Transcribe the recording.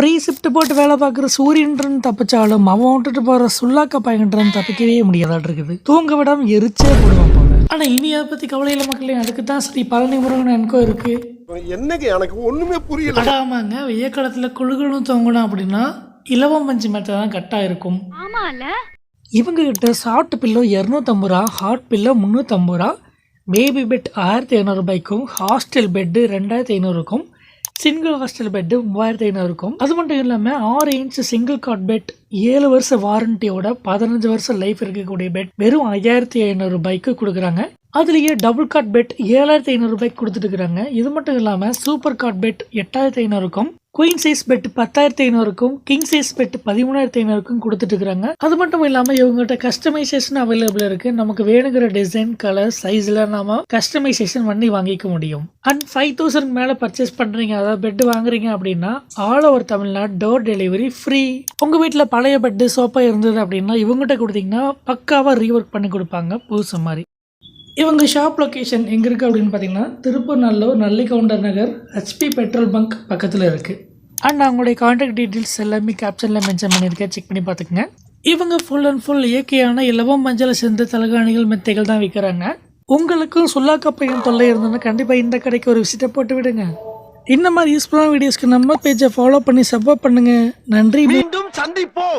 Pre shift போட்டு வேலை பார்க்குற சூரியன்றன் தப்பிச்சாலும் அவன் விட்டுட்டு போகிற சுல்லாக்க பையன்றன் தப்பிக்கவே முடியாதாட்டு இருக்குது தூங்க விடாம எரிச்சே போடுவான் போல ஆனால் இனி அதை பற்றி கவலையில் மக்களே அதுக்கு தான் சரி பழனி முருகன் எனக்கோ இருக்குது என்னங்க எனக்கு ஒண்ணுமே புரியல. அடாமாங்க வெய்ய காலத்தில் குழுகளும் தூங்கணும் அப்படின்னா இலவம் பஞ்சு மெத்தை தான் கட்டாக இருக்கும். இவங்க கிட்ட சாஃப்ட் பில்லோ இரநூத்தம்பது ரூபா ஹாட் பில்லோ முந்நூற்றம்பது ரூபா பேபி பெட் ஆயிரத்தி ஐநூறுபாய்க்கும் ஹாஸ்டல் பெட்டு ரெண்டாயிரத்தி ஐநூறுக்கும் சிங்கிள் ஹாஸ்டல் பெட்டு மூவாயிரத்தி ஐநூறுக்கும் அது மட்டும் இல்லாமல் ஆறு இன்ச் சிங்கிள் காட் பெட் ஏழு வருஷ வாரண்டியோட பதினஞ்சு வருஷம் லைஃப் இருக்கக்கூடிய பெட் வெறும் ஐயாயிரத்தி ஐநூறு ரூபாய்க்கு கொடுக்குறாங்க. அதுலேயே டபுள் காட் பெட் ஏழாயிரத்தி ஐநூறு ரூபாய்க்கு கொடுத்துட்டு இருக்கிறாங்க. இது மட்டும் இல்லாமல் சூப்பர் காட் பெட் எட்டாயிரத்தி ஐநூறுக்கும் குயின் சைஸ் பெட் பத்தாயிரத்தி ஐநூறுக்கும் கிங் சைஸ் பெட் பதிமூணாயிரத்தி ஐநூறுக்கும் கொடுத்துட்டு இருக்காங்க அது மட்டும் இல்லாமல் இவங்ககிட்ட கஸ்டமைசேஷன் அவைலபிள் இருக்கு. நமக்கு வேணுங்கிற டிசைன் கலர் சைஸ்ல நாம கஸ்டமைசேஷன் பண்ணி வாங்கிக்க முடியும். அண்ட் ஃபைவ் தௌசண்ட் மேலே பர்ச்சேஸ் பண்றீங்க அதாவது பெட் வாங்குறீங்க அப்படின்னா all over Tamil Nadu door delivery free உங்க வீட்டில் பழைய பெட்டு சோஃபா இருந்தது அப்படின்னா இவங்ககிட்ட கொடுத்தீங்கன்னா பக்காவா ரீஒர்க் பண்ணி கொடுப்பாங்க புதுசு மாதிரி. இவங்க ஷாப் லொக்கேஷன் எங்கே இருக்குது அப்படின்னு பார்த்தீங்கன்னா Tiruppur Nallur Nalligoundar Nagar HP petrol bunk பக்கத்தில் இருக்குது அண்ட் அவங்களுடைய காண்டாக்ட் டீட்டெயில்ஸ் எல்லாமே கேப்ஷனில் மென்ஷன் பண்ணியிருக்கேன். செக் பண்ணி பார்த்துக்குங்க. இவங்க ஃபுல் அண்ட் ஃபுல் இயற்கையான இலவம் மஞ்சள் சேர்ந்த தலகாணிகள் மெத்தைகள் தான் விற்கிறாங்க. உங்களுக்கும் சுல்லாக்கப்பையும் தொல்லை இருந்ததுன்னா கண்டிப்பாக இந்த கடைக்கு ஒரு விசிட்டை போட்டு விடுங்க. இந்த மாதிரி யூஸ்ஃபுல்லான வீடியோஸ்க்கு நம்ம பேஜை ஃபாலோ பண்ணி சப்போர்ட் பண்ணுங்கள் நன்றி. மீண்டும் சந்திப்போம்.